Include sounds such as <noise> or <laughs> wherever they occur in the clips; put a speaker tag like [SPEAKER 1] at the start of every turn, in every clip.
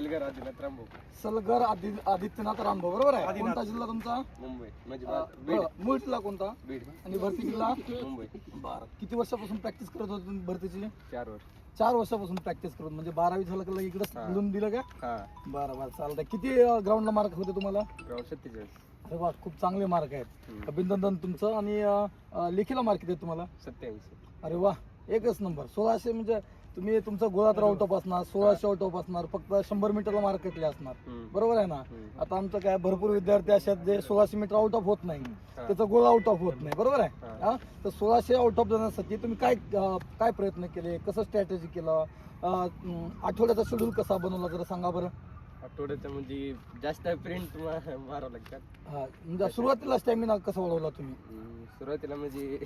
[SPEAKER 1] सलगर आदिनाथ रामभाऊ.
[SPEAKER 2] सलगर आदि आदित्यनाथ रामभाऊ बरोबर आहे. कोणता जिल्हा तुमचा?
[SPEAKER 1] मुंबई. म्हणजे बा- बीड.
[SPEAKER 2] मूळ जिल्हा कोणता?
[SPEAKER 1] बीड.
[SPEAKER 2] आणि भरती जिल्हा?
[SPEAKER 1] मुंबई.
[SPEAKER 2] बरं. किती वर्षापासून प्रॅक्टिस करत होते तुम्ही भरतीची?
[SPEAKER 1] चार वर्ष.
[SPEAKER 2] चार वर्षापासून प्रॅक्टिस करत म्हणजे बारावी झालं का इकडे
[SPEAKER 1] हा.
[SPEAKER 2] लिहून दिलं का?
[SPEAKER 1] हा.
[SPEAKER 2] बरं बरं. चालतंय. किती ग्राउंडला मार्क होते तुम्हाला?
[SPEAKER 1] गाव सत्तेचाळीस.
[SPEAKER 2] अरे वा खूप चांगले मार्क आहेत.
[SPEAKER 1] हम्म.
[SPEAKER 2] अभिनंदन तुमचं. आणि अं, अं, लेखीला मार्क किती आहेत तुम्हाला?
[SPEAKER 1] सत्याऐंशी.
[SPEAKER 2] अरे वा. एकच नंबर. सोळाशे म्हणजे तुम्ही तुमचा गोळा तर आउट ऑफ असणार सोळाशे आउट ऑफ असणार फक्त शंभर मीटरला मार्क कटले असणार. बरोबर आहे ना. आता आमचं काय भरपूर विद्यार्थी असे आहेत जे सोळाशे मीटर आउट ऑफ होत नाही. त्याचा गोल आउट ऑफ होत नाही. बरोबर आहे?
[SPEAKER 1] हा.
[SPEAKER 2] तर सोळाशे आउट ऑफ जाण्यासाठी तुम्ही काय काय प्रयत्न केले? कसं स्ट्रॅटेजी केलं? आठवड्याचा शेड्यूल कसा बनवला? जरा सांगा बरं.
[SPEAKER 1] आठवड्याचं म्हणजे जास्त प्रिंट मारावं लागतात
[SPEAKER 2] हा म्हणजे सुरुवातीला स्टॅमिना कसा वाढवला तुम्ही
[SPEAKER 1] हम्म, सुरुवातीला म्हणजे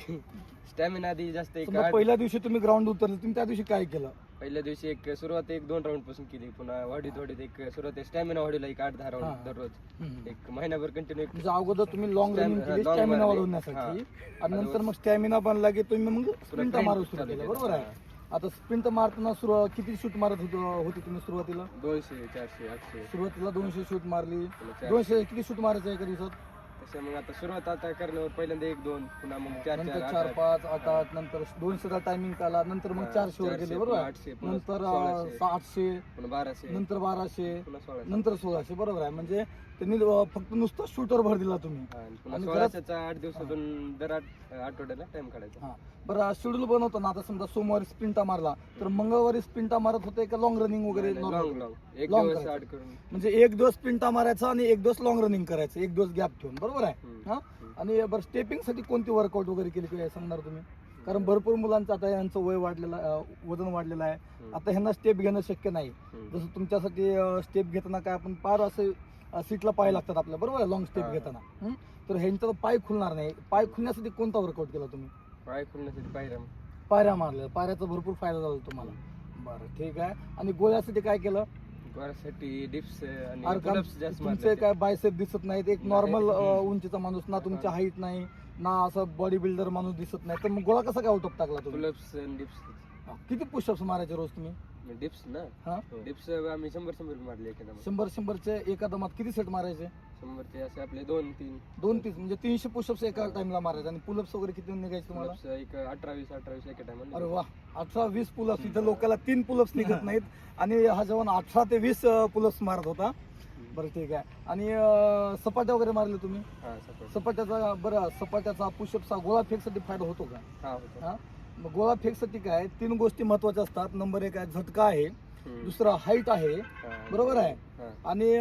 [SPEAKER 1] स्टॅमिना आधी जास्त एक
[SPEAKER 2] समजा
[SPEAKER 1] आठ-
[SPEAKER 2] पहिल्या दिवशी तुम्ही ग्राउंड उतरले तुम्ही त्या दिवशी काय केलं
[SPEAKER 1] पहिल्या दिवशी एक सुरुवात एक दोन राऊंडपासून केली पुन्हा वाढीत वाढीत एक सुरुवात स्टॅमिना वाढीला एक आठ दहा
[SPEAKER 2] हा.
[SPEAKER 1] राऊंड दररोज
[SPEAKER 2] हम्म.
[SPEAKER 1] एक महिनाभर कंटिन्यू
[SPEAKER 2] म्हणजे अगोदर तुम्ही लॉंग रनिंग केली
[SPEAKER 1] long
[SPEAKER 2] स्टॅमिना
[SPEAKER 1] मारली.
[SPEAKER 2] वाढवण्यासाठी आणि नंतर मग स्टॅमिना बनला की तुम्ही मग स्प्रिंट मारू सुरू केलं. बरोबर आहे आता स्प्रिंट मारताना सुरू किती शूट मारत होतो होती तुम्ही सुरुवातीला
[SPEAKER 1] दोनशे चारशे आठशे
[SPEAKER 2] सुरुवातीला दोनशे शूट मारली
[SPEAKER 1] चारशे.
[SPEAKER 2] दोनशे किती शूट मारायचे एका दिवसात
[SPEAKER 1] तसं मग आता सुरुवात आता करण्यावर पहिल्यांदा एक दोन पुन्हा मग चार
[SPEAKER 2] नंतर
[SPEAKER 1] चार
[SPEAKER 2] चार
[SPEAKER 1] आठ आठ.
[SPEAKER 2] पाच आठ आठ नंतर दोनशेचा टायमिंग आला नंतर मग
[SPEAKER 1] हा,
[SPEAKER 2] चारशे वर
[SPEAKER 1] चारशे,
[SPEAKER 2] गेले बरोबर?
[SPEAKER 1] आठशे, पुन्हा
[SPEAKER 2] नंतर
[SPEAKER 1] सोळाशे.
[SPEAKER 2] अं, आठशे
[SPEAKER 1] पुन्हा बाराशे
[SPEAKER 2] नंतर बाराशे
[SPEAKER 1] पुन्हा सोळाशे
[SPEAKER 2] नंतर सोळाशे बरोबर आहे म्हणजे त्यांनी अं, फक्त नुसतं शूटर भर दिला तुम्ही.
[SPEAKER 1] आणि सोळाशेचा आठ दिवसातून दर आठ आठवड्याला टाइम काढायचा.
[SPEAKER 2] हा. बरं शेड्यूल बनवताना आता समजा सोमवारी स्प्रिंटा मारला तर मंगळवारी स्प्रिंटा मारत होते का लॉंग रनिंग वगैरे normal?
[SPEAKER 1] लॉंग लॉंग एक
[SPEAKER 2] Long
[SPEAKER 1] दिवस
[SPEAKER 2] करायचं.
[SPEAKER 1] आठ करून.
[SPEAKER 2] म्हणजे एक दिवस स्प्रिंटा मारायचा आणि एक दिवस लॉंग रनिंग करायचं एक दिवस गॅप ठेवून. बरोबर आहे?
[SPEAKER 1] हम्म.
[SPEAKER 2] हा? आणि बरं स्टेपिंगसाठी कोणती वर्कआउट वगैरे केली काय सांगणार तुम्ही? कारण भरपूर मुलांचं आता यांचं वय वाढलेलं अं, वजन वाढलेलं आहे.
[SPEAKER 1] हम्म.
[SPEAKER 2] आता ह्यांना स्टेप घेणं शक्य नाही.
[SPEAKER 1] हम्म.
[SPEAKER 2] जसं तुमच्यासाठी स्टेप घेताना काय आपण पार असे सीटला पाय लागतात आपल्या बरोबर लॉंग स्टेप. घेताना. हं? तर ह्यांचा तर पाय खुलणार नाही. पाय खुलण्यासाठी कोणता वर्कआउट केला तुम्ही?
[SPEAKER 1] पाय खुलण्यासाठी पायऱ्या
[SPEAKER 2] पायऱ्या मारल्या. पायऱ्याचा भरपूर फायदा झाला तुम्हाला. बरं ठीक आहे. आणि गोळ्यासाठी काय केलं?
[SPEAKER 1] गोळ्यासाठी डिप्स आणि
[SPEAKER 2] अरे काम-
[SPEAKER 1] pull-ups जास्त
[SPEAKER 2] तुमचे
[SPEAKER 1] मारले.
[SPEAKER 2] काय बायसेप दिसत नाहीत. एक
[SPEAKER 1] नाही.
[SPEAKER 2] नॉर्मल
[SPEAKER 1] हम्म.
[SPEAKER 2] उंचीचा माणूस ना तुमच्या
[SPEAKER 1] हा.
[SPEAKER 2] हाईट नाही ना असं बॉडी बिल्डर माणूस दिसत नाही. तर मग गोळा कसा काय आउट ऑफ टाकला तुम्ही?
[SPEAKER 1] पुलअप्स आणि डिप्स
[SPEAKER 2] किती पुशअप्स मारायचे रोज तुम्ही?
[SPEAKER 1] डिप्स ना?
[SPEAKER 2] हा.
[SPEAKER 1] डिप्स आम्ही शंभर शंभर मारले एखादा
[SPEAKER 2] शंभर शंभरचे एका दमात किती सेट मारायचे?
[SPEAKER 1] शंभरचे असे आपले दोन तीन.
[SPEAKER 2] दोन तीस म्हणजे तीनशे पुशअप्स एका टाइमला मारायचे आणि पुलअप्स वगैरे किती निघायचे तुम्हाला?
[SPEAKER 1] पुलअप्स एक अठरा वीस अठरा वीस एका
[SPEAKER 2] अरे
[SPEAKER 1] टायमाला
[SPEAKER 2] वा. अठरा वीस पुलअप्स इथं लोकांना तीन पुलअप्स निघत <laughs> नाहीत. आणि हा जवान अठरा ते वीस पुलअप्स मारत होता. बरं ठीक आहे. आणि अं, सपाट्या वगैरे मारले तुम्ही?
[SPEAKER 1] हा सपोर्ट
[SPEAKER 2] सपाट्याचा बरं सपाट्याचा पुशअपचा गोळा फेकसाठी फायदा होतो का?
[SPEAKER 1] हा होतो.
[SPEAKER 2] हा? मग गोळा फेकसाठी काय? तीन गोष्टी महत्त्वाच्या असतात. नंबर एक आहे झटका आहे. दुसरा हाईट आहे.
[SPEAKER 1] हा.
[SPEAKER 2] बरोबर आहे?
[SPEAKER 1] हा.
[SPEAKER 2] आणि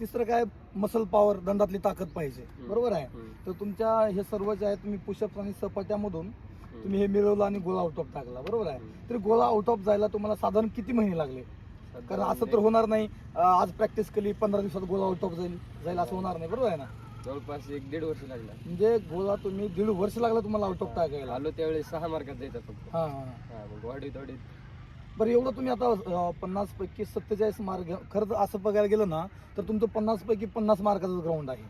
[SPEAKER 2] तिसरं काय? मसल पॉवर दंडातली ताकद पाहिजे. बरोबर आहे. तर तुमच्या हे सर्व जे आहे तुम्ही पुशअप आणि सपाट्यामधून. तुम्ही हे मिळवलं आणि गोळा आउट ऑफ टाकला. बरोबर आहे. तर गोळा आउट ऑफ जायला तुम्हाला साधारण किती महिने लागले? कारण असं तर होणार नाही. आज प्रॅक्टिस केली पंधरा दिवसात गोळा आउट ऑफ जाईल जाईल असं होणार नाही. बरोबर आहे ना?
[SPEAKER 1] जवळपास एक दीड वर्ष लागला.
[SPEAKER 2] म्हणजे गोळा तुम्ही दीड वर्ष लागलं तुम्हाला आउट ऑफ टाकायला.
[SPEAKER 1] आलो त्यावेळेस सहा मार्कात जायचा फक्त.
[SPEAKER 2] हा हा.
[SPEAKER 1] हा मग वाढीत वाढीत
[SPEAKER 2] बरं एवढं तुम्ही आता पन्नास पैकी सत्तेचाळीस मार्क खरं तर असं बघायला गेलं ना तर तुमचं पन्नास पैकी पन्नास मार्काचं ग्राउंड आहे.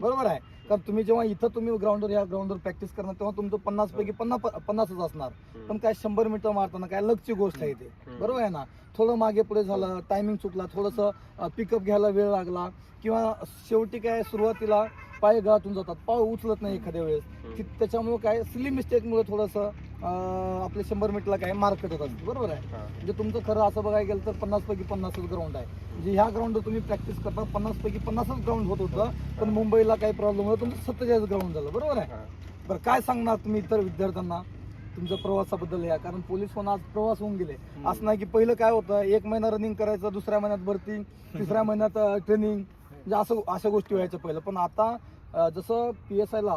[SPEAKER 2] बरोबर आहे? कारण तुम्ही जेव्हा इथं तुम्ही ग्राउंडवर या ग्राउंडवर प्रॅक्टिस करणार तेव्हा तुमचं पन्नास पैकी पन्नास पन्नासच असणार. पण काय शंभर मीटर मारताना काय लकची गोष्ट आहे ते. बरोबर आहे ना? थोडं मागे पुढे झालं टायमिंग चुकला थोडंसं पिकअप घ्यायला वेळ लागला किंवा शेवटी काय सुरुवातीला पाय गळातून जातात पाय उचलत नाही एखाद्या वेळेस. की त्याच्यामुळे काय सिली मिस्टेकमुळे थोडंसं आपले शंभर मीटरला काय मार्क कटत असते बरोबर आहे. म्हणजे तुमचं खरं असं बघायला गेलं तर पन्नास पैकी पन्नासच ग्राउंड आहे. म्हणजे ह्या ग्राउंडवर तुम्ही प्रॅक्टिस करता पन्नास पैकी पन्नासच ग्राउंड होत होतं पण मुंबईला काही प्रॉब्लेम होता तुमचं सत्तेचाळीस ग्राउंड झालं बरोबर आहे. बरं काय सांगणार तुम्ही इतर विद्यार्थ्यांना तुमच्या प्रवासाबद्दल या? कारण पोलीस पण आज प्रवास होऊन गेले. असं नाही की पहिलं काय होतं एक महिना रनिंग करायचं दुसऱ्या महिन्यात भरती तिसऱ्या <laughs> महिन्यात ट्रेनिंग म्हणजे असं अशा गोष्टी व्हायच्या पहिलं. पण आता जसं पी एस आयला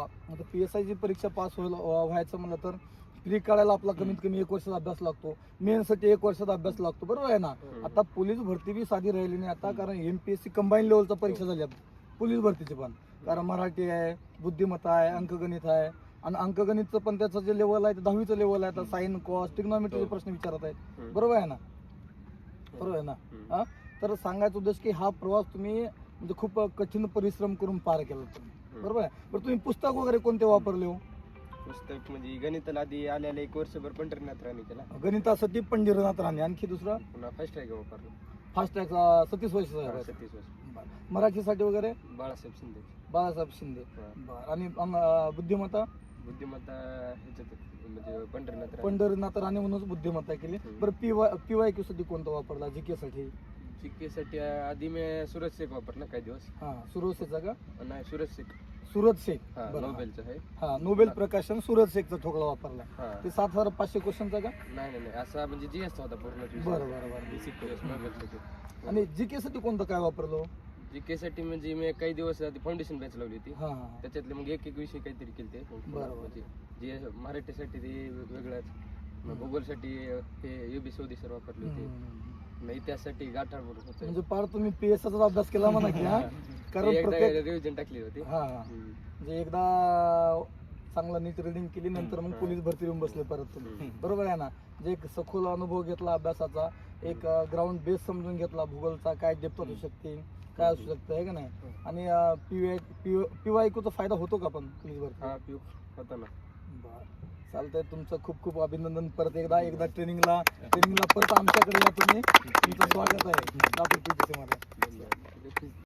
[SPEAKER 2] पी एस आयची परीक्षा पास व्हायला व्हायचं म्हणलं तर प्री काढायला आपला कमीत कमी एक वर्षाचा अभ्यास लागतो. मेनसाठी एक वर्षाचा अभ्यास लागतो. बरोबर आहे ना. आता पोलीस भरती बी साधी राहिली नाही आता कारण एमपीएससी कंबाईन लेवलचा परीक्षा झाली पोलीस भरतीची पण. कारण मराठी आहे बुद्धिमत्ता आहे अंकगणित आहे. आणि अंकगणितचं पण त्याचं जे लेवल आहे ते दहावीचं लेवल आहे. आता साईन कॉस टिग्नॉमेट्रीचे
[SPEAKER 1] हो.
[SPEAKER 2] प्रश्न विचारत आहेत. बरोबर आहे ना? बरोबर आहे ना. हा? तर सांगायचा उद्देश की हा प्रवास तुम्ही म्हणजे खूप कठीण परिश्रम करून पार केला तुम्ही. बरोबर आहे? बरं तुम्ही पुस्तक वगैरे कोणते वापरले हो?
[SPEAKER 1] पुस्तक म्हणजे गणिताला आधी आलेलं एक वर्षभर पंढरीनाथ राणी केला
[SPEAKER 2] गणितासाठी पंढरीनाथ राणे आणखी दुसरा?
[SPEAKER 1] पुन्हा फर्स्ट ट्रॅक वापरलं.
[SPEAKER 2] फास्ट टॅग सतीश
[SPEAKER 1] हा,
[SPEAKER 2] साहेब
[SPEAKER 1] सतीश वर्ष.
[SPEAKER 2] मराठीसाठी वगैरे?
[SPEAKER 1] बाळासाहेब शिंदे.
[SPEAKER 2] बाळासाहेब शिंदे. बरं. आणि अं, बुद्धिमत्ता?
[SPEAKER 1] बुद्धिमत्ता ह्याच्यात म्हणजे पंढरीनाथ.
[SPEAKER 2] पंढरीनाथ राणे म्हणूनच बुद्धिमत्ता केली.
[SPEAKER 1] हम्म.
[SPEAKER 2] बरं P Y P Y Q साठी कोणता वापरला जी के साठी
[SPEAKER 1] GK साठी आधी मी सुरज शेख वापरला काही दिवस.
[SPEAKER 2] हा सुरज का?
[SPEAKER 1] नाही सुरज शेख.
[SPEAKER 2] सूरज शेख
[SPEAKER 1] हा
[SPEAKER 2] बरं.
[SPEAKER 1] नोबेलचं आहे.
[SPEAKER 2] हा नोबेल प्रकाशन सूरज शेखचा ठोकळा वापरला.
[SPEAKER 1] हा.
[SPEAKER 2] ते सात हजार पाचशे क्वेश्चनचा का?
[SPEAKER 1] नाही नाही नाही. असा म्हणजे जी एस होता पूर्ण
[SPEAKER 2] बरं बरं बरं.
[SPEAKER 1] बेसिक नोबेलसाठी
[SPEAKER 2] आणि जी के साठी कोणतं काय वापरलो
[SPEAKER 1] जीके साठी म्हणजे मी काही दिवस आधी फाउंडेशन बॅच लावली होती.
[SPEAKER 2] हा हा.
[SPEAKER 1] त्याच्यातले मग एक एक विषय काहीतरी केले ते
[SPEAKER 2] बरोबर.
[SPEAKER 1] म्हणजे जे मराठीसाठी ते वेगळंच मग भूगोलसाठी हे युबी सौदी सर वापरले होते.
[SPEAKER 2] हम्म.
[SPEAKER 1] मग इतिहाससाठी गाठार म्हणून होतं.
[SPEAKER 2] म्हणजे पार तुम्ही पी एस चा अभ्यास केला म्हणा की हा? <laughs> कारण
[SPEAKER 1] एकदा
[SPEAKER 2] प्रत्येक
[SPEAKER 1] रिव्हिजन टाकली होती.
[SPEAKER 2] हा. हा.
[SPEAKER 1] हम्म.
[SPEAKER 2] म्हणजे एकदा चांगला नीट रिडिंग केली नंतर मग. पोलीस भरती येऊन बसले परत तुम्ही.
[SPEAKER 1] हम्म.
[SPEAKER 2] बरोबर आहे ना? जे एक सखोल अनुभव घेतला अभ्यासाचा. एक ग्राउंड बेस समजून घेतला भूगोलचा. काय डेप्थ असू शकते? काय असू शकतं? आहे का नाही. आणि पी पी वाय चा फायदा होतो का पण पोलीस भरती
[SPEAKER 1] हा पिऊ होता ना.
[SPEAKER 2] बरं. चालतंय तुमचं खूप खूप अभिनंदन. परत एकदा एकदा ट्रेनिंगला ट्रेनिंगला परत आमच्याकडे या तुम्ही. तुमचं स्वागत आहे.